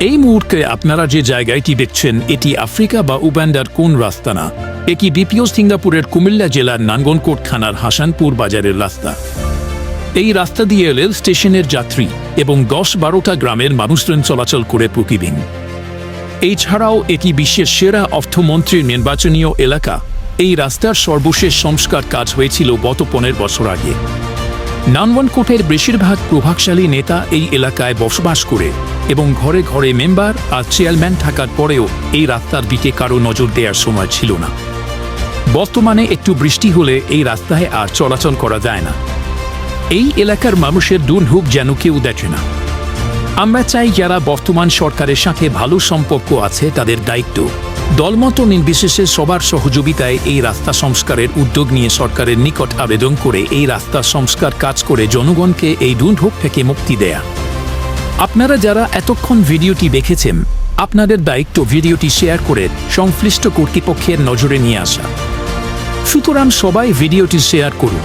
এই মুহূর্তে আপনারা যে জায়গাটি দেখছেন, এটি আফ্রিকা বা উগান্ডার কোন রাস্তা না? এটি বিপিও সিঙ্গাপুরের কুমিল্লা জেলার নাঙ্গনকোট থানার হাসানপুর বাজারের রাস্তা। এই রাস্তা দিয়ে রেল স্টেশনের যাত্রী এবং দশ বারোটা গ্রামের মানুষজন চলাচল করে প্রতিদিন। এছাড়াও এটি বিশ্বের সেরা অর্থমন্ত্রীর নির্বাচনীয় এলাকা। এই রাস্তার সর্বশেষ সংস্কার কাজ হয়েছিল গত পনেরো বছর আগে। নানওয়ানকোটের বেশিরভাগ প্রভাবশালী নেতা এই এলাকায় বসবাস করে এবং ঘরে ঘরে মেম্বার আর চেয়ারম্যান থাকার পরেও এই রাস্তার দিকে কারও নজর দেওয়ার সময় ছিল না। বর্তমানে একটু বৃষ্টি হলে এই রাস্তায় আর চলাচল করা যায় না। এই এলাকার মানুষের দুর্ভোগ যেন কেউ দেখে না। আমরা চাই যারা বর্তমান সরকারের সাথে ভালো সম্পর্ক আছে তাদের দায়িত্ব। দলমত নির্বিশেষে সবার সহযোগিতায় এই রাস্তা সংস্কারের উদ্যোগ নিয়ে সরকারের নিকট আবেদন করে এই রাস্তা সংস্কার কাজ করে জনগণকে এই দুর্ভোগ থেকে মুক্তি দেয়া। আপনারা যারা এতক্ষণ ভিডিওটি দেখেছেন, আপনাদের দায়িত্ব ভিডিওটি শেয়ার করে সংশ্লিষ্ট কর্তৃপক্ষের নজরে নিয়ে আসা। সুতরাং সবাই ভিডিওটি শেয়ার করুন।